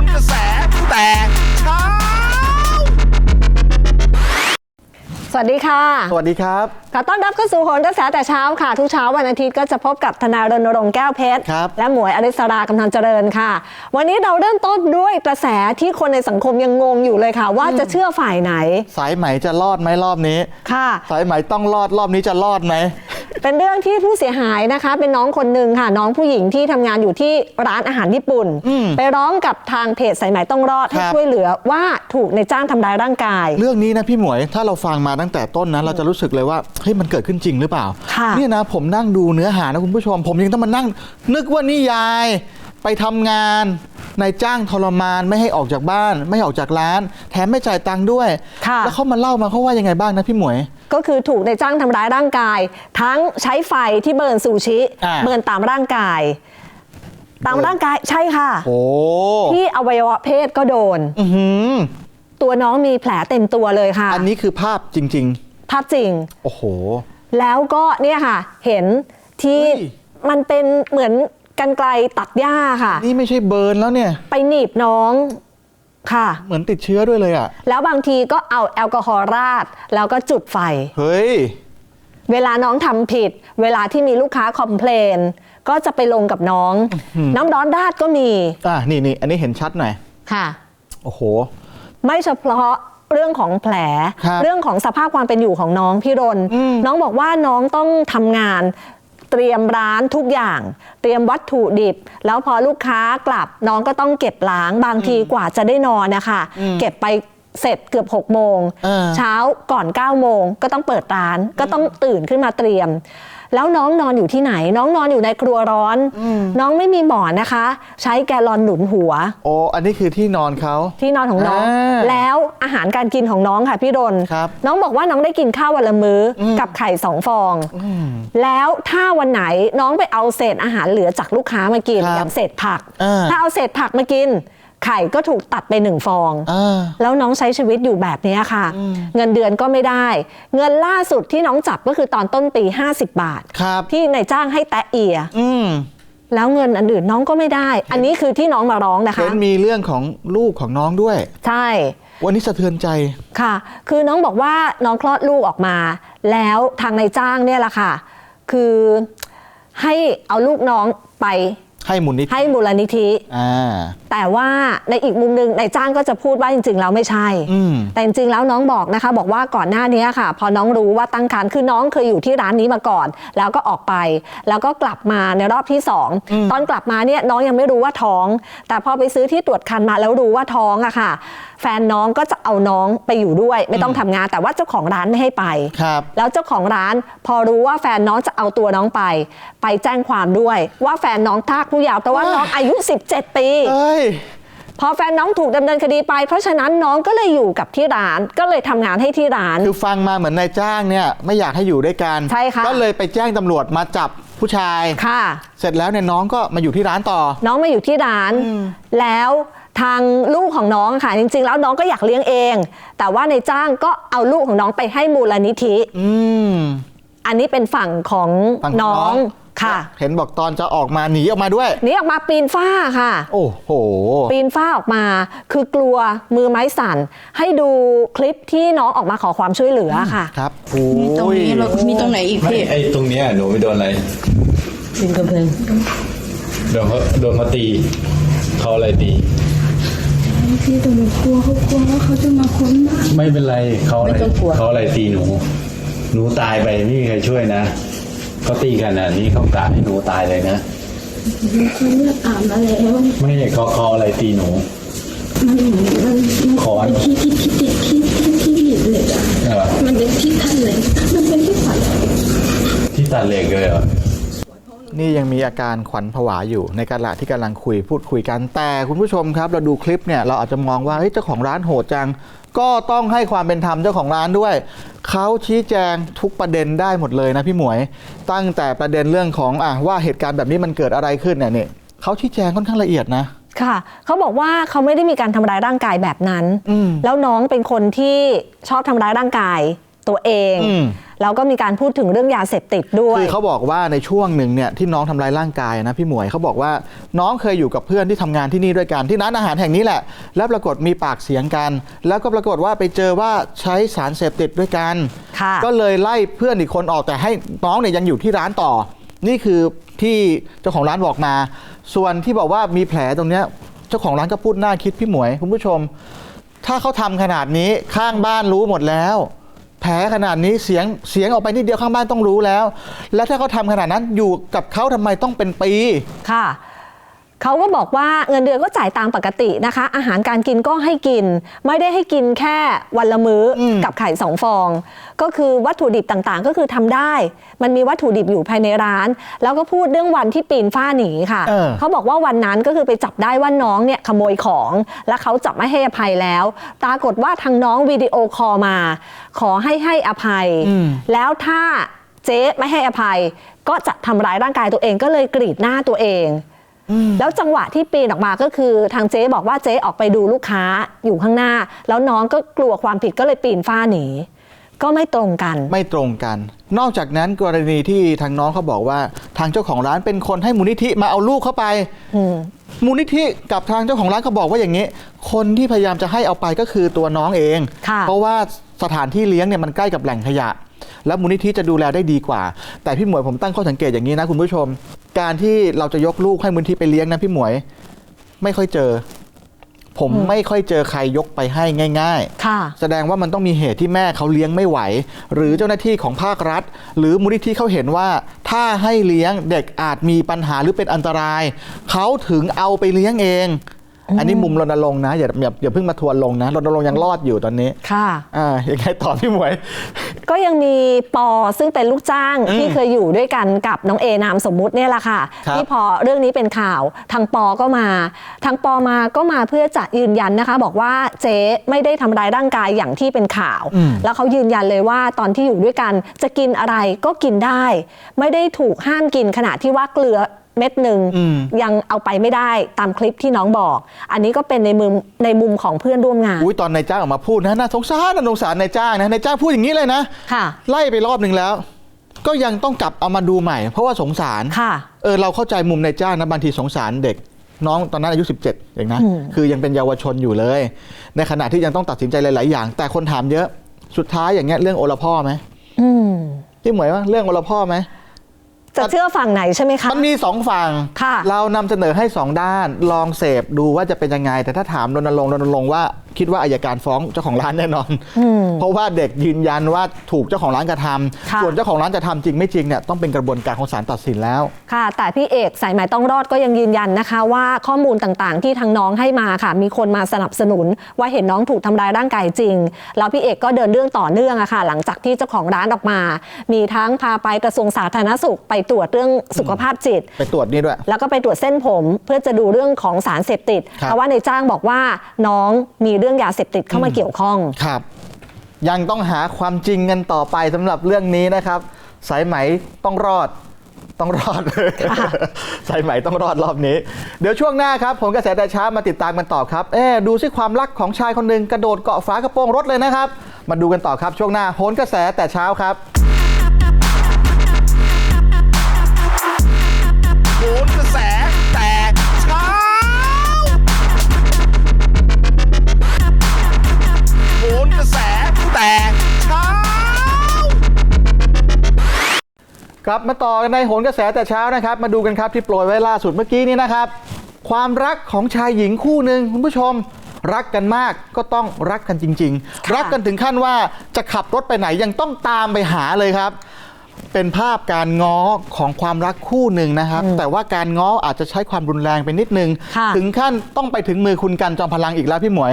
นกระแสแต่ สวัสดีค่ะ สวัสดีครับขอต้อนรับเข้าสู่โหนกระแสแต่เช้าค่ะ ทุกเช้าวันอาทิตย์ก็จะพบกับทนายรณรงค์แก้วเพชร ครับ และหมวยอริสรากำนันเจริญค่ะ วันนี้เราเริ่มต้นด้วยกระแสที่คนในสังคมยังงงอยู่เลยค่ะ ว่าจะเชื่อฝ่ายไหน สายไหมจะรอดไหมรอบนี้ ค่ะ สายไหมต้องรอดรอบนี้จะรอดไหม เป็นเรื่องที่ผู้เสียหายนะคะ เป็นน้องคนหนึ่งค่ะ น้องผู้หญิงที่ทำงานอยู่ที่ร้านอาหารญี่ปุ่น อืมไปร้องกับทางเพจสายไหมต้องรอดให้ครับ ช่วยเหลือว่าถูกในจ้างทำร้ายร่างกาย เรื่องนี้นะพี่หมวยถ้าเราฟังมาตั้งแต่ต้นนะเราจะรู้สึกเลยว่าเฮ้ยมันเกิดขึ้นจริงหรือเปล่าค่ะเนี่ยนะผมนั่งดูเนื้อหานะคุณผู้ชม ผมยังต้องมานั่ง นึกว่านิยายไปทำงานนายจ้างทรมานไม่ให้ออกจากบ้าน ไม่ให้ออกจากร้าน แถมไม่จ่ายตังค์ด้วยค่ะแล้วเขามาเล่ามาเขาว่ายังไงบ้างนะพี่หมวย ก็คือถูกในจ้างทำร้ายร่างกาย ทั้งใช้ไฟที่เบิร์นซูชิอ่าเบิร์นตามร่างกาย ตามร่างกายใช่ค่ะโอ้ที่อวัยวะเพศก็โดนอื้อหือ ตัวน้องมีแผลเต็มตัวเลยค่ะ อันนี้คือภาพจริง ภาพจริง ๆ โอ้โห แล้วก็เนี่ยค่ะ เห็นที่เฮ้ย มันเป็นเหมือนกันไกลตัดหญ้าค่ะ นี่ไม่ใช่เบิร์นแล้วเนี่ย ไปหนีบน้องค่ะ เหมือนติดเชื้อด้วยเลยอะ แล้วบางทีก็เอาแอลกอฮอล์ราด แล้วก็จุดไฟ เฮ้ย เวลาน้องทำผิด เวลาที่มีลูกค้าคอมเพลน ก็จะไปลงกับน้อง น้ำร้อนราดก็มีอะนี่นี่อันนี้เห็นชัดหน่อย ค่ะ โอ้โห ไม่เฉพาะเรื่องของแผลครับเรื่องของสภาพความเป็นอยู่ของน้องพี่รนอืมน้องบอกว่าน้องต้องทำงานเตรียมร้านทุกอย่าง เตรียมวัตถุดิบ แล้วพอลูกค้ากลับน้องก็ต้องเก็บล้างบางทีกว่าจะได้นอนนะคะเก็บไปเสร็จเกือบ6กโมงเออเช้าก่อน9ก้าโมงก็ต้องเปิดร้านก็ต้องตื่นขึ้นมาเตรียม แล้วน้องนอนอยู่ที่ไหน น้องนอนอยู่ในครัวร้อน น้องไม่มีหมอนนะคะ ใช้แกลลอนหนุนหัว โอ้อันนี้คือที่นอนเขา ที่นอนของน้อง อ่าแล้วอาหารการกินของน้องค่ะพี่ดนครับ น้องบอกว่าน้องได้กินข้าววันละมื้ออกับไข่สองฟองแล้วถ้าวันไหนน้องไปเอาเศษอาหารเหลือจากลูกค้ามากินครับอย่างเศษผัก อ่าถ้าเอาเศษผักมากิน ไข่ก็ถูกตัดไปหนึ่งฟองอ่าแล้วน้องใช้ชีวิตอยู่แบบนี้ค่ะ เงินเดือนก็ไม่ได้ เงินล่าสุดที่น้องจับก็คือตอนต้นปี 50 บาทครับที่นายจ้างให้แตะเอียอืมแล้วเงินอันอื่นน้องก็ไม่ได้ อันนี้คือที่น้องมาร้องนะคะเห็นมีเรื่องของลูกของน้องด้วย ใช่วันนี้สะเทือนใจค่ะ คือน้องบอกว่าน้องคลอดลูกออกมา แล้วทางนายจ้างเนี่ยแหละค่ะ คือให้เอาลูกน้องไป ให้มูลนิธิให้มูลนิธิอ่าแต่ว่าในอีกมุมหนึ่งนายจ้างก็จะพูดว่าจริง ๆ แล้วไม่ใช่อืมแต่จริงๆแล้วน้องบอกนะคะ บอกว่าก่อนหน้านี้ค่ะ พอน้องรู้ว่าตั้งครรภ์คือน้องเคยอยู่ที่ร้านนี้มาก่อน แล้วก็ออกไป แล้วก็กลับมาในรอบที่สองตอนกลับมาเนี่ยน้องยังไม่รู้ว่าท้อง แต่พอไปซื้อที่ตรวจคันมาแล้วรู้ว่าท้องอะค่ะ แฟนน้องก็จะเอาน้องไปอยู่ด้วย ไม่ต้องทำงานแต่ว่าเจ้าของร้านไม่ให้ไป ครับ แล้วเจ้าของร้านพอรู้ว่าแฟนน้องจะเอาตัวน้องไป ไปแจ้งความด้วยว่าแฟนน้องทากผู้เยาว์แต่ว่าว้าน้องอายุ 17 ปี เอ้ย พอแฟนน้องถูกดำเนินคดีไป เพราะฉะนั้นน้องก็เลยอยู่กับที่ร้านก็เลยทำงานให้ที่ร้าน คือฟังมาเหมือนนายจ้างเนี่ยไม่อยากให้อยู่ด้วยกันใช่ค่ะ ก็เลยไปแจ้งตำรวจมาจับผู้ชาย ค่ะ เสร็จแล้วเนี่ยน้องก็มาอยู่ที่ร้านต่อ น้องมาอยู่ที่ร้าน แล้ว ทางลูกของน้องค่ะจริง ๆ แล้วน้องก็อยากเลี้ยงเอง แต่ว่าในจ้างก็เอาลูกของน้องไปให้มูลนิธิ อืม อันนี้เป็นฝั่งของฝั่งของน้องค่ะเห็นบอกตอนจะออกมาหนีออกมาด้วย หนี่ออกมาปีนฝ้าค่ะ โอ้โห ปีนฝ้าออกมา คือกลัวมือไม้สั่น ให้ดูคลิปที่น้องออกมาขอความช่วยเหลือค่ะ ครับโอ้มีตรงยนี้เรามีตรงไหนอีกไม่พี่ไอ้ตรงเนี้ยหนูไปโดนอะไรเป็นกำแพงโดนเขาโดนเขาตีเขาอะไรตี พี่แต่หนูกลัวเขากลัวว่าเขาจะมาค้นบ้านไม่เป็นไรเขาอะไรไม่ต้องกลัว เขาอะไรตีหนู หนูตายไปไม่มีใครช่วยนะเขาตีขนาดนี้เขากะให้หนูตายเลยนะเขาเลือดอาบมาแล้วไม่เขาเขาอะไรตีหนู มันเหมือนมันมันขอนเป็นที่ที่ที่ที่ที่ที่ที่หลีดเหล็กอะเออมันเป็นที่ทันเหล็กมันเป็นที่ฝันที่ตัดเหล็กเลยเหรอ นี่ยังมีอาการขวัญผวาอยู่ในขณะที่กำลังคุยพูดคุยกันแต่คุณผู้ชมครับ เราดูคลิปเนี่ยเราอาจจะมองว่าเฮ้ยเจ้าของร้านโหดจัง ก็ต้องให้ความเป็นธรรมเจ้าของร้านด้วย เขาชี้แจงทุกประเด็นได้หมดเลยนะพี่หมวย ตั้งแต่ประเด็นเรื่องของอะว่าเหตุการณ์แบบนี้มันเกิดอะไรขึ้นเนี่ยนี่เขาชี้แจงค่อนข้างละเอียดนะค่ะเขาบอกว่าเขาไม่ได้มีการทำร้ายร่างกายแบบนั้นอืมแล้วน้องเป็นคนที่ชอบทำร้ายร่างกาย ตัวเอง อืม แล้วก็มีการพูดถึงเรื่องยาเสพติดด้วย คือเขาบอกว่าในช่วงหนึ่งเนี่ยที่น้องทำร้ายร่างกายนะพี่หมวยเขาบอกว่าน้องเคยอยู่กับเพื่อนที่ทำงานที่นี่ด้วยกันที่ร้านอาหารแห่งนี้แหละ แล้วปรากฏมีปากเสียงกัน แล้วก็ปรากฏว่าไปเจอว่าใช้สารเสพติดด้วยกัน ค่ะ ก็เลยไล่เพื่อนอีกคนออกแต่ให้น้องเนี่ยยังอยู่ที่ร้านต่อ นี่คือที่เจ้าของร้านบอกมา ส่วนที่บอกว่ามีแผลตรงเนี้ยเจ้าของร้านก็พูดน่าคิดพี่หมวยคุณผู้ชม ถ้าเขาทำขนาดนี้ข้างบ้านรู้หมดแล้ว แผลขนาดนี้เสียงเสียงออกไปนิดเดียวข้างบ้านต้องรู้แล้ว แล้วถ้าเขาทำขนาดนั้นอยู่กับเขาทำไมต้องเป็นปี ค่ะ เขาก็บอกว่าเงินเดือนก็จ่ายตามปกตินะคะ อาหารการกินก็ให้กิน ไม่ได้ให้กินแค่วันละมื้ออมกับไข่สองฟอง ก็คือวัตถุดิบต่างๆ ก็คือทำได้ มันมีวัตถุดิบอยู่ภายในร้าน แล้วก็พูดเรื่องวันที่ปีนฝ้าหนีค่ะเออเขาบอกว่าวันนั้นก็คือไปจับได้ว่าน้องเนี่ยขโมยของ แล้วเขาจับไม่ให้อภัยแล้วปรากฏว่าทางน้องวิดีโอคอลมา ขอให้ให้อภัย แล้วถ้าเจ๊ไม่ให้อภัย ก็จะทำร้ายร่างกายตัวเองก็เลยกรีดหน้าตัวเอง แล้วจังหวะที่ปีนออกมาก็คือทางเจ๊บอกว่าเจ๊ออกไปดูลูกค้าอยู่ข้างหน้า แล้วน้องก็กลัวความผิดก็เลยปีนฝ้าหนีก็ไม่ตรงกัน ไม่ตรงกัน นอกจากนั้นกรณีที่ทางน้องเขาบอกว่า ทางเจ้าของร้านเป็นคนให้มูลนิธิมาเอาลูกเข้าไปอืมมูลนิธิกับทางเจ้าของร้านเขาบอกว่าอย่างนี้ คนที่พยายามจะให้เอาไปก็คือตัวน้องเองค่ะเพราะว่าสถานที่เลี้ยงเนี่ยมันใกล้กับแหล่งขยะ แล้วมูลนิธิจะดูแลได้ดีกว่า แต่พี่หมวยผมตั้งข้อสังเกตอย่างนี้นะคุณผู้ชม การที่เราจะยกลูกให้มูลนิธิไปเลี้ยงนะพี่หมวย ไม่ค่อยเจอ ผมไม่ค่อยเจอใครยกไปให้ง่ายๆ ค่ะ แสดงว่ามันต้องมีเหตุที่แม่เขาเลี้ยงไม่ไหว หรือเจ้าหน้าที่ของภาครัฐ หรือมูลนิธิเขาเห็นว่า ถ้าให้เลี้ยงเด็กอาจมีปัญหาหรือเป็นอันตราย เขาถึงเอาไปเลี้ยงเอง อันนี้มุมรณรงค์นะอย่าอย่าอย่าเพิ่งมาทวนลงนะรณรงค์ยังรอดอยู่ตอนนี้ค่ะ อ่ายังไงต่อพี่หมวย ก็ยังมีปอซึ่งเป็นลูกจ้างอืมที่เคยอยู่ด้วยกันกับน้องเอนามสมมุติเนี่ยแหละค่ะครับที่พอเรื่องนี้เป็นข่าวทางปอก็มาทางปอมาก็มาเพื่อจะยืนยันนะคะ บอกว่าเจ๊ไม่ได้ทำร้ายร่างกายอย่างที่เป็นข่าว อืม แล้วเขายืนยันเลยว่าตอนที่อยู่ด้วยกันจะกินอะไรก็กินได้ ไม่ได้ถูกห้ามกินขณะที่ว่าเกลือ เม็ดหนึ่งอืมยังเอาไปไม่ได้ตามคลิปที่น้องบอก อันนี้ก็เป็นในมุมในมุมของเพื่อนร่วมงานอุ้ยตอนนายจ้างออกมาพูดนะน่าสงสารน่าสงสารนายจ้างนะนายจ้างพูดอย่างนี้เลยนะค่ะ ไล่ไปรอบหนึ่งแล้ว ก็ยังต้องกลับเอามาดูใหม่ เพราะว่าสงสารค่ะเออเราเข้าใจมุมนายจ้างนะบางทีสงสารเด็กน้องตอนนั้นอายุ 17เองนะอืมคือยังเป็นเยาวชนอยู่เลย ในขณะที่ยังต้องตัดสินใจหลาย ๆ อย่าง แต่คนถามเยอะ สุดท้ายอย่างเงี้ยเรื่องโอละพ่อไหมอืมพี่หมวยว่าเรื่องโอละพ่อไหม จะเชื่อฝั่งไหนใช่ไหมคะ มันมีสองฝั่ง ค่ะ เรานำเสนอให้สองด้าน ลองเสพดูว่าจะเป็นยังไง แต่ถ้าถามรณรงค์รณรงค์ว่าคิดว่าอายการฟ้องเจ้าของร้านแน่นอนอืมเพราะว่าเด็กยืนยันว่าถูกเจ้าของร้านกระทำค่ะส่วนเจ้าของร้านจะทำจริงไม่จริงเนี่ยต้องเป็นกระบวนการของศาลตัดสินแล้ว ค่ะ แต่พี่เอกสายไหมต้องรอดก็ยังยืนยันนะคะ ว่าข้อมูลต่างๆ ที่ทางน้องให้มาค่ะ มีคนมาสนับสนุน ว่าเห็นน้องถูกทำร้ายร่างกายจริง แล้วพี่เอกก็เดินเรื่องต่อเนื่องอะค่ะ หลังจากที่เจ้าของร้านออกมา มีทั้งพาไปกระทรวงสาธารณสุขไปตรวจเรื่องสุขภาพจิต ไปตรวจนี่ด้วย แล้วก็ไปตรวจเส้นผม เพื่อจะดูเรื่องของสารเสพติดครับเพราะว่าในจ้างบอกว่าน้องมีเรื่องยาเสพติดเข้ามาเกี่ยวข้อง ครับ ยังต้องหาความจริงกันต่อไปสำหรับเรื่องนี้นะครับ สายไหมต้องรอดต้องรอดสายไหมต้องรอดรอบนี้ เดี๋ยวช่วงหน้าครับ ผมกระแสแต่เช้ามาติดตามกันต่อครับเอ๊ะดูซิความรักของชายคนหนึ่งกระโดดเกาะฝากระโปรงรถเลยนะครับ มาดูกันต่อครับช่วงหน้าโหนกระแสแต่เช้าครับ ครับมาต่อกันในโหนกระแสแต่เช้านะครับ มาดูกันครับที่โปรยไว้ล่าสุดเมื่อกี้นี้นะครับ ความรักของชายหญิงคู่หนึ่งคุณผู้ชม รักกันมากก็ต้องรักกันจริงๆค่ะรักกันถึงขั้นว่าจะขับรถไปไหนยังต้องตามไปหาเลยครับ เป็นภาพการง้อของความรักคู่หนึ่งนะครับ แต่ว่าการง้ออาจจะใช้ความรุนแรงไปนิดนึงค่ะถึงขั้นต้องไปถึงมือคุณกันจอมพลังอีกแล้วพี่หมวย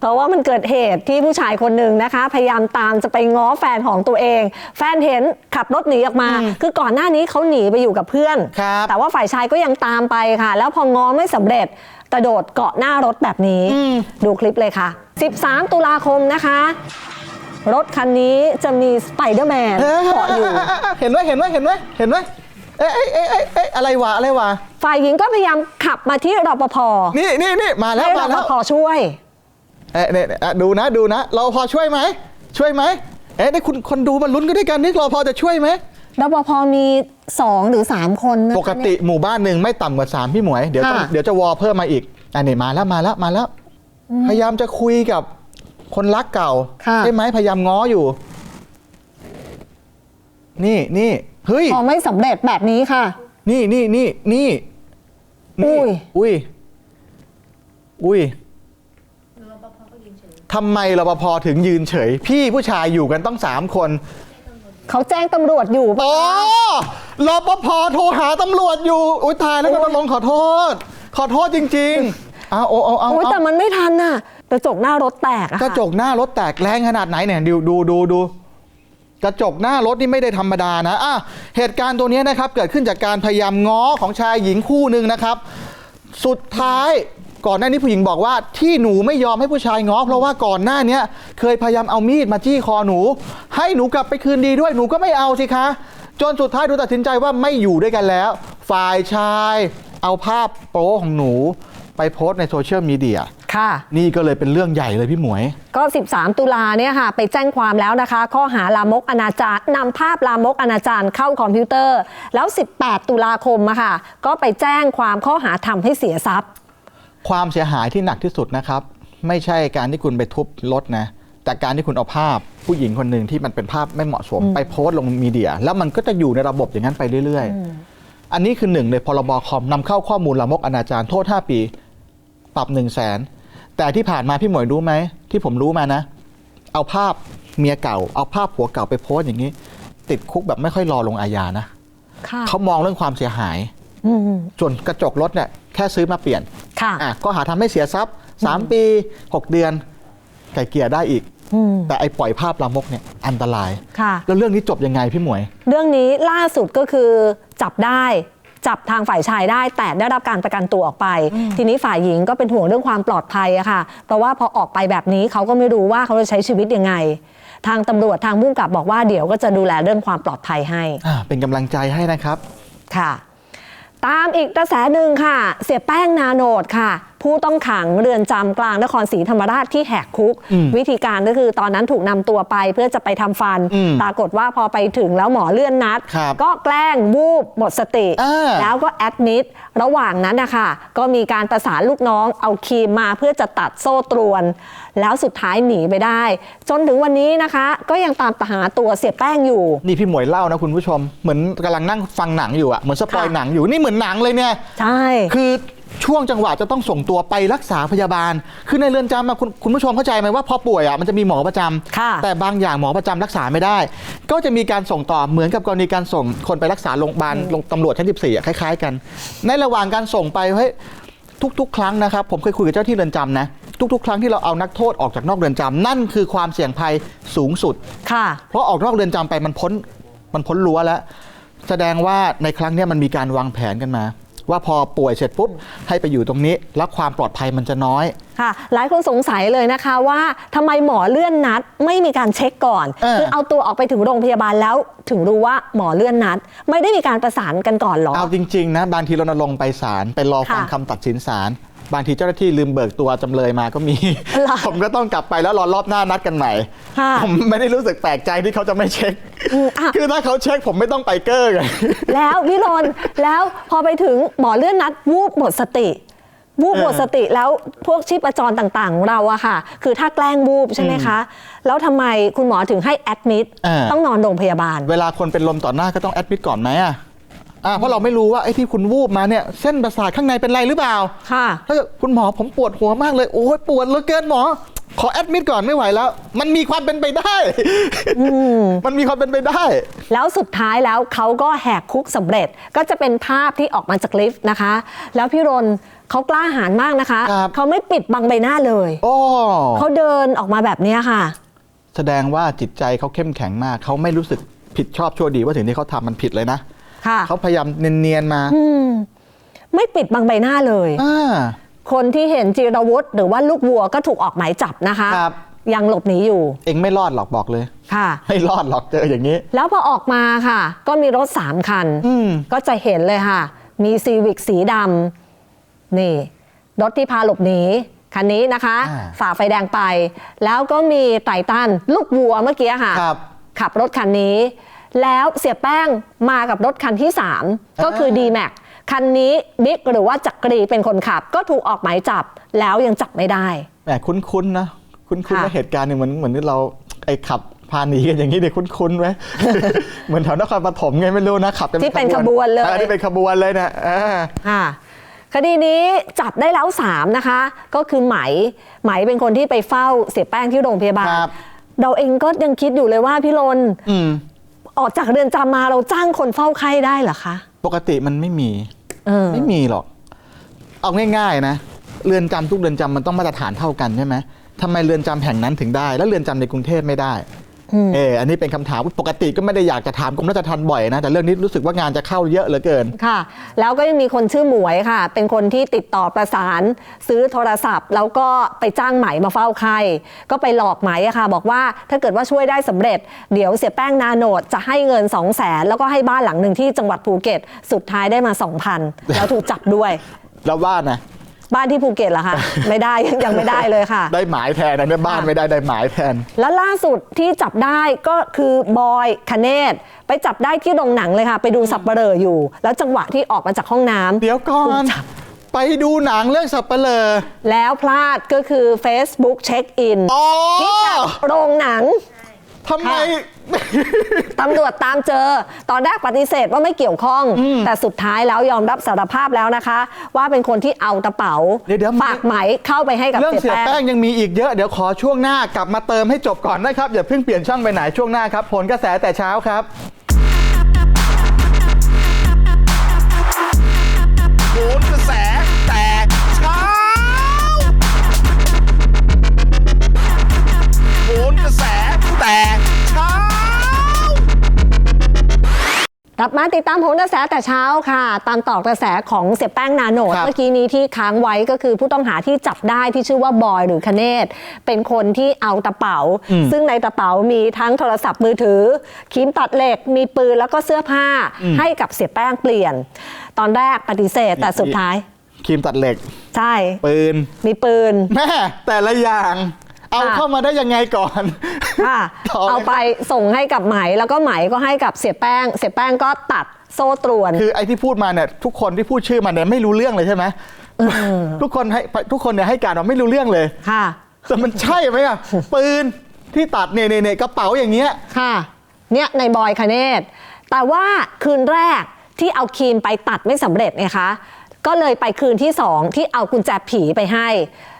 เพราะว่ามันเกิดเหตุที่ผู้ชายคนหนึ่งนะคะ พยายามตามจะไปง้อแฟนของตัวเอง แฟนเห็นขับรถหนีออกมา คือก่อนหน้านี้เขาหนีไปอยู่กับเพื่อนครับแต่ว่าฝ่ายชายก็ยังตามไปค่ะ แล้วพอง้อไม่สำเร็จกระโดดเกาะหน้ารถแบบนี้ดูคลิปเลยค่ะ 13 ตุลาคมนะคะ รถคันนี้จะมีสไปเดอร์แมนเกาะอยู่ เห็นไหมเห็นไหมเห็นไหมเห็นไหมเอ๊ะเอ๊ะเอ๊ะเอ๊ะเอ๊ะอะไรวะอะไรวะฝ่ายหญิงก็พยายามขับมาที่รปภนี่นี่นี่มาแล้วให้รมาปแล้วภช่วย เอ๊ะเนี่ยเนี่ยอะดูนะดูนะเราพอช่วยไหมช่วยไหมเอ๊ะได้คุณคนดูมาลุ้นกันด้วยกันนี่รอพอจะช่วยไหม รปภมี 2 หรือ 3 คนนะคะปกติหมู่บ้านหนึ่งไม่ต่ำกว่าสามพี่หมวย เดี๋ยวต้องค่ะ เดี๋ยวจะวอเพิ่มมาอีกอันนี้มาแล้วมาแล้วมาแล้ว พยายามจะคุยกับคนรักเก่าค่ะ ใช่ไหมพยายามง้ออยู่ นี่นี่เฮ้ย พอไม่สำเร็จแบบนี้ค่ะ นี่นี่นี่นี่อุ้นี่ยอุ้ย อุ้ย ทำไมรปภถึงยืนเฉย พี่ผู้ชายอยู่กันต้องสามคน เขาแจ้งตำรวจอยู่โอ้รปภโทรหาตำรวจอยู่อุ้ยตายแล้วก็ลงค์ขอโทษ ขอโทษจริงๆเอาเอาเอาเอาโอ้ยแต่เอามันไม่ทันน่ะกระจกหน้ารถแตกอะกระค่ะจกหน้ารถแตกแรงขนาดไหนเนี่ยดูดูดูดูกระจกหน้ารถนี่ไม่ได้ธรรมดานะอะเหตุการณ์ตัวนี้นะครับ เกิดขึ้นจากการพยายามง้อของชายหญิงคู่หนึ่งนะครับ สุดท้าย ก่อนหน้านี้ผู้หญิงบอกว่าที่หนูไม่ยอมให้ผู้ชายง้อเพราะว่าก่อนหน้าเนี้ยเคยพยายามเอามีดมาจี้คอหนู ให้หนูกลับไปคืนดีด้วยหนูก็ไม่เอาสิคะ จนสุดท้ายหนูตัดสินใจว่าไม่อยู่ด้วยกันแล้ว ฝ่ายชายเอาภาพโป๊ของหนูไปโพสต์ในโซเชียลมีเดีย ค่ะ นี่ก็เลยเป็นเรื่องใหญ่เลยพี่หมวย ก็ 13 ตุลาเนี่ยค่ะ ไปแจ้งความแล้วนะคะ ข้อหาลามกอนาจารนำภาพลามกอนาจารเข้าคอมพิวเตอร์ แล้ว 18 ตุลาคมอะค่ะ ก็ไปแจ้งความข้อหาทำให้เสียทรัพย์ ความเสียหายที่หนักที่สุดนะครับ ไม่ใช่การที่คุณไปทุบรถนะแต่การที่คุณเอาภาพผู้หญิงคนหนึ่งที่มันเป็นภาพไม่เหมาะสม ไปโพสต์ลงมีเดีย แล้วมันก็จะอยู่ในระบบอย่างนั้นไปเรื่อย ๆ อันนี้คือหนึ่งในพรบคอมนำเข้าข้อมูลลามกอนาจารโทษ 5 ปี ปรับ1นึ่งแสนแต่ที่ผ่านมาพี่หมวยรู้ไหมที่ผมรู้มานะ เอาภาพเมียเก่า เอาภาพผัวเก่าไปโพสต์อย่างนี้ ติดคุกแบบไม่ค่อยรอลงอาญานะค่ะเขามองเรื่องความเสียหายอืมส่วนกระจกรถเนี่ยแค่ซื้อมาเปลี่ยนค่ะอะก็หาทำให้เสียทรัพย์ 3 ปี 6 เดือน ไก่เกลี่ยได้อีกอืมแต่ไอ้ปล่อยภาพลามกเนี่ยอันตรายค่ะแล้วเรื่องนี้จบยังไงพี่หมวย เรื่องนี้ล่าสุดก็คือจับได้จับทางฝ่ายชายได้แต่ได้รับการประกันตัวออกไป ทีนี้ฝ่ายหญิงก็เป็นห่วงเรื่องความปลอดภัยอะค่ะ เพราะว่าพอออกไปแบบนี้เขาก็ไม่รู้ว่าเขาจะใช้ชีวิตยังไง ทางตำรวจทางมุ่งกับบอกว่าเดี๋ยวก็จะดูแลเรื่องความปลอดภัยให้อ่าเป็นกำลังใจให้นะครับ ค่ะ ตามอีกกระแสหนึ่งค่ะ เสียแป้งนาโนดค่ะ ผู้ต้องขังเรือนจำกลางนครศรีธรรมราชที่แหกคุกอืมวิธีการก็คือตอนนั้นถูกนำตัวไปเพื่อจะไปทำฟันอืมปรากฏว่าพอไปถึงแล้วหมอเลื่อนนัดครับก็แกล้งวูบหมดสติอ่าแล้วก็แอดมิดระหว่างนั้นนะคะก็มีการประสานลูกน้องเอาครีมมาเพื่อจะตัดโซ่ตรวน แล้วสุดท้ายหนีไปได้ จนถึงวันนี้นะคะ ก็ยังตามหาตัวเสียแป้งอยู่ นี่พี่หมวยเล่านะคุณผู้ชม เหมือนกำลังนั่งฟังหนังอยู่อะเหมือนสปอยค่ะหนังอยู่นี่เหมือนหนังเลยเนี่ยใช่คือ ช่วงจังหวะจะต้องส่งตัวไปรักษาพยาบาล คือในเรือนจำอะคุณคุณผู้ชมเข้าใจไหมว่าพอป่วยอะมันจะมีหมอประจำค่ะ แต่บางอย่างหมอประจำรักษาไม่ได้ ก็จะมีการส่งต่อเหมือนกับกรณีการส่งคนไปรักษาโรงพยาบาลโรงตำรวจชั้น14อะคล้ายๆกัน ในระหว่างการส่งไปเฮ้ยทุก ๆ ครั้งนะครับ ผมเคยคุยกับเจ้าที่เรือนจำนะ ทุก ๆ ครั้งที่เราเอานักโทษออกจากนอกเรือนจำนั่นคือความเสี่ยงภัยสูงสุด ค่ะ เพราะออกนอกเรือนจำไปมันพ้นมันพ้นรั้วแล้ว แสดงว่าในครั้งเนี้ยมันมีการวางแผนกันมา ว่าพอป่วยเสร็จปุ๊บให้ไปอยู่ตรงนี้ แล้วความปลอดภัยมันจะน้อย ค่ะหลายคนสงสัยเลยนะคะว่าทำไมหมอเลื่อนนัดไม่มีการเช็คก่อนเออ คือเอาตัวออกไปถึงโรงพยาบาลแล้วถึงรู้ว่าหมอเลื่อนนัด ไม่ได้มีการประสานกันก่อนหรอ เอาจริง ๆ นะ บางทีเรานลงค์ไปศาลไปรอฟังค่ะ คำตัดสินศาล บางทีเจ้าหน้าที่ลืมเบิกตัวจำเลยมาก็มีเหรอผมก็ต้องกลับไปแล้วรอรอบหน้านัดกันใหม่ ค่ะผมไม่ได้รู้สึกแปลกใจที่เขาจะไม่เช็ค อืมอะ คือถ้าเขาเช็คผมไม่ต้องไปเกอร์ไง แล้วพี่รนแล้วพอไปถึงหมอเลื่อนนัดวูบหมดสติ วูบหมดเออสติแล้วพวกชีพจรต่างๆของเราอะค่ะ คือถ้าแกล้งวูบใช่ไหมคะ แล้วทำไมคุณหมอถึงให้แอดมิดเออต้องนอนโรงพยาบาล เวลาคนเป็นลมต่อหน้าก็ต้องแอดมิดก่อนไหมอะ อ่าเพราะเราไม่รู้ว่าไอ้ที่คุณวูบมาเนี่ยเส้นประสาทข้างในเป็นไรหรือเปล่าค่ะ ถ้าเกิดคุณหมอผมปวดหัวมากเลย โอ้ยปวดเหลือเกินหมอ ขอแอดมิดก่อนไม่ไหวแล้ว มันมีความเป็นไปได้ มันมีความเป็นไปได้ แล้วสุดท้ายแล้วเขาก็แหกคุกสำเร็จก็จะเป็นภาพที่ออกมาจากลิฟต์นะคะ แล้วพี่รนเขากล้าหาญมากนะคะ ครับ เขาไม่ปิดบังใบหน้าเลย โอ้เขาเดินออกมาแบบเนี้ยค่ะ แสดงว่าจิตใจเขาเข้มแข็งมาก เขาไม่รู้สึกผิดชอบชั่วดีว่าสิ่งที่เขาทำมันผิดเลยนะค่ะ เขาพยายามเนียนๆมาอืมไม่ปิดบังใบหน้าเลยอ่าคนที่เห็นจีรวุฒิหรือว่าลูกวัวก็ถูกออกหมายจับนะคะครับยังหลบหนีอยู่ เองไม่รอดหรอกบอกเลย ค่ะ ไม่รอดหรอกเจออย่างนี้ แล้วพอออกมาค่ะ ก็มีรถสามคันอืมก็จะเห็นเลยค่ะ มีซีวิกสีดำนี่ รถที่พาหลบหนีคันนี้นะคะอ่าฝ่าไฟแดงไป แล้วก็มีไตตันลูกวัวเมื่อกี้ค่ะครับขับรถคันนี้ แล้วเสียแป้งมากับรถคันที่ 3 ก็คือ d m a x คันนี้บิ๊กหรือว่าจักรีเป็นคนขับ ก็ถูกออกหมายจับแล้วยังจับไม่ได้แหมคุ้นๆนะ คุ้นๆค่ะว่าเหตุการณ์เนี่ยเหมือนเหมือนที่เราไอ้ขับพาหนีกันอย่างนี้เด็กคุ้นๆไหมเหมือนแถวนครปฐมไงไม่รู้นะขับกันที่เป็นขบวนเลยออที่เป็นขบวนเลยนะอ่าค่ะคดีนี้จับได้แล้ว3นะคะ ก็คือไหมไหมเป็นคนที่ไปเฝ้าเสียแป้งที่โรงพยาบาลครับเราเองก็ยังคิดอยู่เลยว่าพี่ลน อืมออกจากเรือนจำมาเราจ้างคนเฝ้าไข้ได้เหรอคะปกติมันไม่มี เออ ไม่มีหรอก เอาง่ายๆนะ เรือนจำทุกเรือนจำมันต้องมาตรฐานเท่ากันใช่ไหมทำไมเรือนจำแห่งนั้นถึงได้ แล้วเรือนจำในกรุงเทพไม่ได้ เอออันนี้เป็นคำถามปกติก็ไม่ได้อยากจะถามกรมราชทัณฑ์บ่อยนะแต่เรื่องนี้รู้สึกว่างานจะเข้าเยอะเหลือเกินค่ะ แล้วก็ยังมีคนชื่อหมวยค่ะ เป็นคนที่ติดต่อประสานซื้อโทรศัพท์ แล้วก็ไปจ้างไหมมาเฝ้าไข้ก็ไปหลอกไหมอะค่ะ บอกว่าถ้าเกิดว่าช่วยได้สำเร็จ เดี๋ยวเสียแป้งนาโนดจะให้เงิน 2 0 0แสนแล้วก็ให้บ้านหลังหนึ่งที่จังหวัดภูเก็ต สุดท้ายได้มา 2,000 แล้วถูกจับด้วยแล้วบ้านนะ บ้านที่ภูเก็ตเหรอคะ ไม่ได้ยังไม่ได้เลยค่ะ ได้หมายแทนนะเนี่ยบ้านค่ะไม่ได้ได้หมายแทน แล้วล่าสุดที่จับได้ก็คือบอยคเนศไปจับได้ที่โรงหนังเลยค่ะ ไปดูสับเปลออยู่ แล้วจังหวะที่ออกมาจากห้องน้ำเดี๋ยวก่อนจับไปดูหนังเรื่องสับเปลอแล้วพลาดก็คือ Facebook เช็คอินอ๋อที่จับโรงหนัง ทำไม ตำรวจตามเจอ ตอนแรกปฏิเสธว่าไม่เกี่ยวข้อง แต่สุดท้ายแล้วยอมรับสารภาพแล้วนะคะ ว่าเป็นคนที่เอากระเป๋าเดี๋ยวเดี๋ยวฝากไหมเข้าไปให้กับเรื่องเสียเสียแป้แป้งงยังมีอีกเยอะ เดี๋ยวขอช่วงหน้ากลับมาเติมให้จบก่อนนะครับ อย่าเพิ่งเปลี่ยนช่องไปไหนช่วงหน้าครับผลกระแสแต่เช้าครับ กลับมาติดตามผลกระแสแต่เช้าค่ะ ตามต่อกระแสของเสียแป้งนาโนดครับ เมื่อกี้นี้ที่ค้างไว้ก็คือผู้ต้องหาที่จับได้ที่ชื่อว่าบอยหรือคเนศเป็นคนที่เอากระเป๋า ซึ่งในกระเป๋ามีทั้งโทรศัพท์มือถือครีมตัดเหล็ก มีปืนแล้วก็เสื้อผ้าให้กับเสียแป้งเปลี่ยน ตอนแรกปฏิเสธแต่สุดท้าย ครีมตัดเหล็ก ใช่ ปืน มีปืน แม่แต่ละอย่าง เอาค่ะเข้ามาได้ยังไงก่อนค่ะต่อเลยเอาไปส่งให้กับไหมแล้วก็ไหมก็ให้กับเสียแป้ง เสียแป้งก็ตัดโซ่ตรวน คือไอ้ที่พูดมาเนี่ยทุกคนที่พูดชื่อมันเนี่ยไม่รู้เรื่องเลยใช่ไหมทุกคนให้ทุกคนเนี่ยให้การว่าไม่รู้เรื่องเลยค่ะแต่มันใช่ไหมอะปืนที่ตัดเนี่ยเนี่ยเนี่ยกระเป๋าอย่างเงี้ยค่ะ เนี่ยในบอยคเนศแต่ว่าคืนแรกที่เอาครีมไปตัดไม่สำเร็จไงคะก็เลยไปคืนที่สองที่เอากุญแจผีไปให้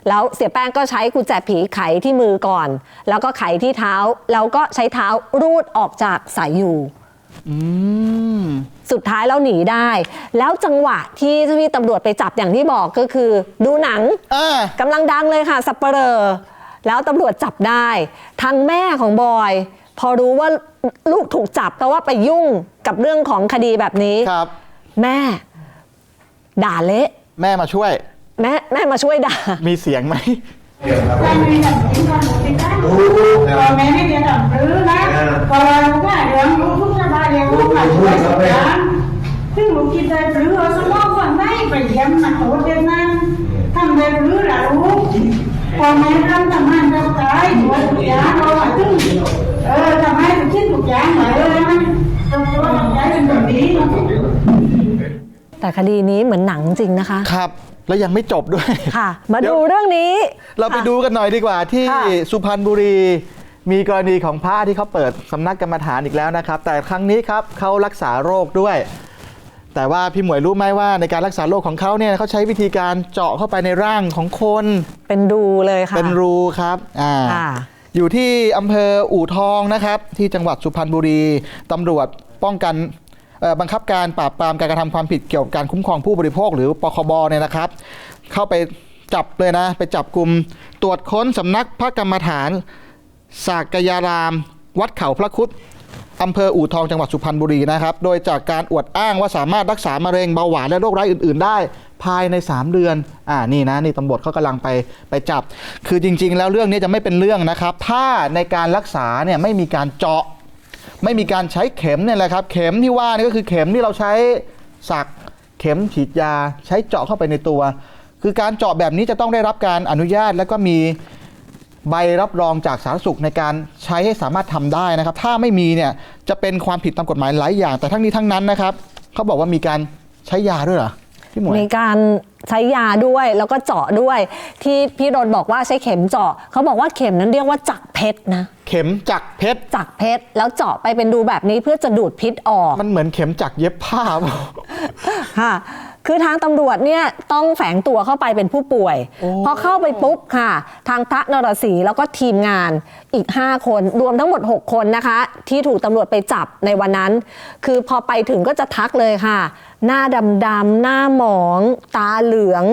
แล้วเสียแป้งก็ใช้กุญแจผีไขที่มือก่อน แล้วก็ไขที่เท้า แล้วก็ใช้เท้ารูดออกจากสายอยู่อืมสุดท้ายแล้วหนีได้ แล้วจังหวะที่เจ้าหน้าที่ตำรวจไปจับอย่างที่บอกก็คือ ดูหนังอ่ากำลังดังเลยค่ะ สับเปลอแล้วตำรวจจับได้ทางแม่ของบอย พอรู้ว่าลูกถูกจับเพราะว่าไปยุ่งกับเรื่องของคดีแบบนี้ครับ แม่ ด่าเละ แม่มาช่วย แม่แม่มาช่วยด่า มีเสียงไหมพอแม่ไม่เรียนหนังสือนะพอเราว่าเรื่องรู้ทุกสบายเรียนรู้มาช่วยสักอย่างซึ่งลูกคิดได้หรือสมองคนได้ไปเยี่ยมนักโทษเด็กนั้นทำได้หรือล่ะลูกพอแม่ทำทำงานจะตายหัวทุกอย่างเราอะซึ่งเออทำให้ทุกชิ้นทุกอย่างหน่อยเลยมันทำตัวทำใจเป็นแบบนี้แต่คดีนี้เหมือนหนังจริงนะคะ ครับ แล้วยังไม่จบด้วย ค่ะ มาเดี๋ดูยวเรื่องนี้ เราไปค่ะดูกันหน่อยดีกว่าที่ค่ะ สุพรรณบุรี มีกรณีของพระที่เขาเปิดสำนักกรรมฐานอีกแล้วนะครับ แต่ครั้งนี้ครับเขารักษาโรคด้วย แต่ว่าพี่หมวยรู้ไหมว่าในการรักษาโรคของเขาเนี่ยเขาใช้วิธีการเจาะเข้าไปในร่างของคนเป็นดูเลยค่ะเป็นรูครับอ่า ค่ะ อยู่ที่อำเภออู่ทองนะครับ ที่จังหวัดสุพรรณบุรีตำรวจป้องกันเอ่อ บังคับการปราบปรามการกระทำความผิดเกี่ยวกับการคุ้มครองผู้บริโภคหรือปคบเนี่ยนะครับ เข้าไปจับเลยนะ ไปจับกลุ่มตรวจค้นสำนักพระกรรมฐานสากยาราม วัดเขาพระคุดอำเภออู่ทองจังหวัดสุพรรณบุรีนะครับ โดยจากการอวดอ้างว่าสามารถรักษามะเร็งเบาหวานและโรคร้ายอื่น ๆ ได้ภายใน 3 เดือน อ่า นี่นะ นี่ตำรวจเขากำลังไปไปจับ คือจริง ๆ แล้วเรื่องนี้จะไม่เป็นเรื่องนะครับ ถ้าในการรักษาเนี่ยไม่มีการเจาะ ไม่มีการใช้เข็มเนี่ยแหละครับ เข็มที่ว่านี่ก็คือเข็มที่เราใช้สักเข็มฉีดยาใช้เจาะเข้าไปในตัว คือการเจาะแบบนี้จะต้องได้รับการอนุญาต แล้วก็มีใบรับรองจากสาธารณสุขในการใช้ให้สามารถทำได้นะครับ ถ้าไม่มีเนี่ยจะเป็นความผิดตามกฎหมายหลายอย่าง แต่ทั้งนี้ทั้งนั้นนะครับเขาบอกว่ามีการใช้ยาด้วยเหรอ พี่หมวย มีการใช้ยาด้วยแล้วก็เจาะด้วย ที่พี่รนบอกว่าใช้เข็มเจาะเขาบอกว่าเข็มนั้นเรียกว่าจักรเพชรนะ เข็มจักรเพชร จักรเพชรแล้วเจาะไปเป็นดูแบบนี้เพื่อจะดูดพิษออกมันเหมือนเข็มจักรเย็บผ้าเปล่าค่ะ คือทางตำรวจเนี่ยต้องแฝงตัวเข้าไปเป็นผู้ป่วย พอเข้าไปปุ๊บค่ะ ทางพระนรศรีแล้วก็ทีมงานอีก 5 คนรวมทั้งหมด 6 คนนะคะ ที่ถูกตำรวจไปจับในวันนั้น คือพอไปถึงก็จะทักเลยค่ะ หน้าดำๆหน้าหมอง ตาเหลือง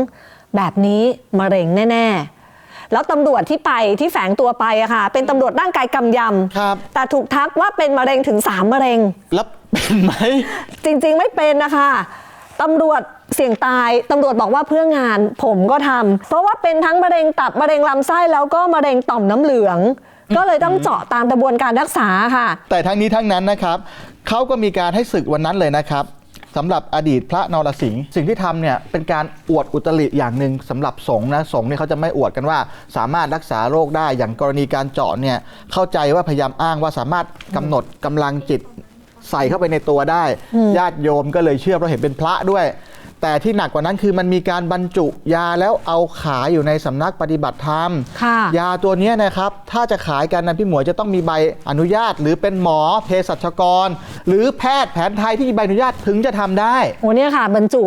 แบบนี้มะเร็งแน่ ๆแล้วตำรวจที่ไปที่แฝงตัวไปอะค่ะ เป็นตำรวจร่างกายกำยำครับ แต่ถูกทักว่าเป็นมะเร็งถึง3มะเร็ง แล้วเป็นไหม จริง ๆ ไม่เป็นนะคะ ตำรวจเสี่ยงตายตำรวจบอกว่าเพื่องานผมก็ทำเพราะว่าเป็นทั้งมะเร็งตับมะเร็งลำไส้แล้วก็มะเร็งต่อมน้ำเหลือง ก็เลยต้องเจาะตามกระบวนการรักษาค่ะ แต่ทั้งนี้ทั้งนั้นนะครับเขาก็มีการให้ศึกวันนั้นเลยนะครับสำหรับอดีตพระนรสิงห์สิ่งที่ทำเนี่ยเป็นการอวดอุตริอย่างหนึ่งสำหรับสงฆ์นะสงฆ์เนี่ยเขาจะไม่อวดกันว่า สามารถรักษาโรคได้อย่างกรณีการเจาะเนี่ยเข้าใจว่าพยายามอ้างว่าสามารถกำหนดกำลังจิต ใส่เข้าไปในตัวได้ ญาติโยมก็เลยเชื่อเพราะเห็นเป็นพระด้วย แต่ที่หนักกว่านั้นคือมันมีการบรรจุยาแล้วเอาขายอยู่ในสำนักปฏิบัติธรรม ค่ะยาตัวเนี้ยนะครับ ถ้าจะขายกันนะพี่หมวยจะต้องมีใบอนุญาต หรือเป็นหมอเภสัชกร หรือแพทย์แผนไทยที่มีใบอนุญาตถึงจะทำได้ โอ้เนี่ยค่ะ บรรจุ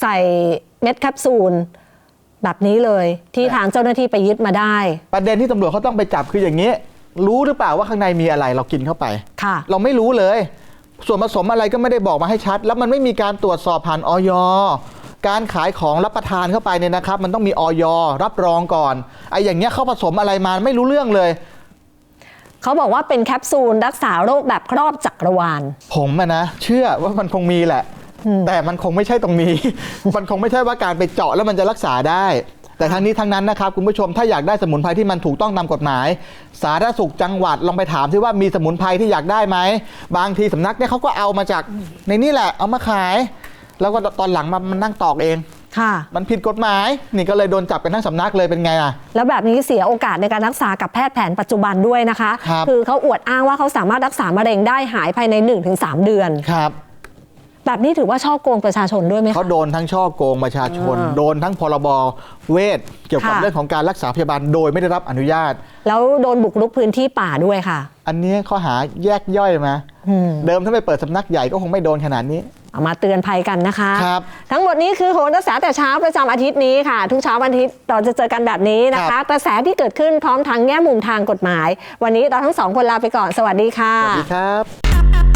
ใส่เม็ดแคปซูล แบบนี้เลยที่ทางเจ้าหน้าที่ไปยึดมาได้ประเด็นที่ตำรวจเขาต้องไปจับคืออย่างนี้ รู้หรือเปล่าว่าข้างในมีอะไรเรากินเข้าไป ค่ะ เราไม่รู้เลย ส่วนผสมอะไรก็ไม่ได้บอกมาให้ชัด แล้วมันไม่มีการตรวจสอบผ่านออยการขายของรับประทานเข้าไปเนี่ยนะครับ มันต้องมีออยรับรองก่อนไอ้อย่างเงี้ยเขาผสมอะไรมาไม่รู้เรื่องเลย เขาบอกว่าเป็นแคปซูลรักษาโรคแบบครอบจักรวาล ผมอะนะเชื่อว่ามันคงมีแหละ แต่มันคงไม่ใช่ตรงนี้ มันคงไม่ใช่ว่าการไปเจาะแล้วมันจะรักษาได้ แต่ทั้งนี้ทั้งนั้นนะครับคุณผู้ชมถ้าอยากได้สมุนไพรที่มันถูกต้องตามกฎหมาย สาธารณสุขจังหวัดลองไปถามที่ว่ามีสมุนไพรที่อยากได้ไหมบางทีสำนักเนี่ยเขาก็เอามาจากในนี่แหละเอามาขาย แล้วก็ตอนหลังมามันนั่งตอกเองค่ะ มันผิดกฎหมาย นี่ก็เลยโดนจับกันทั้งสำนักเลยเป็นไงล่ะ แล้วแบบนี้เสียโอกาสในการรักษากับแพทย์แผนปัจจุบันด้วยนะคะครับ อเขาอวดอ้างว่าเขาสามารถรักษามะเร็งได้หายภายใน 1-3 เดือน ครับ แบบนี้ถือว่าช่อโกงประชาชนด้วยไหมคะ เขาโดนทั้งช่อโกงประชาชน โดนทั้งพรบเวทเกี่ยวกับค่ะ เรื่องของการรักษาพยาบาลโดยไม่ได้รับอนุญาต แล้วโดนบุกรุกพื้นที่ป่าด้วยค่ะ อันนี้ข้อหาแยกย่อยมาอืม เดิมถ้าไปเปิดสำนักใหญ่ก็คงไม่โดนขนาดนี้ เอามาเตือนภัยกันนะคะ ครับทั้งหมดนี้คือโหนกระแสแต่เช้าประจำอาทิตย์นี้ค่ะ ทุกเช้าวันอาทิตย์เราจะเจอกันแบบนี้นะครัคะบ กระแสที่เกิดขึ้นพร้อมทั้งแง่มุมทางกฎหมาย วันนี้เราทั้งสองคนลาไปก่อนสวัสดีค่ะ สวัสดีครับ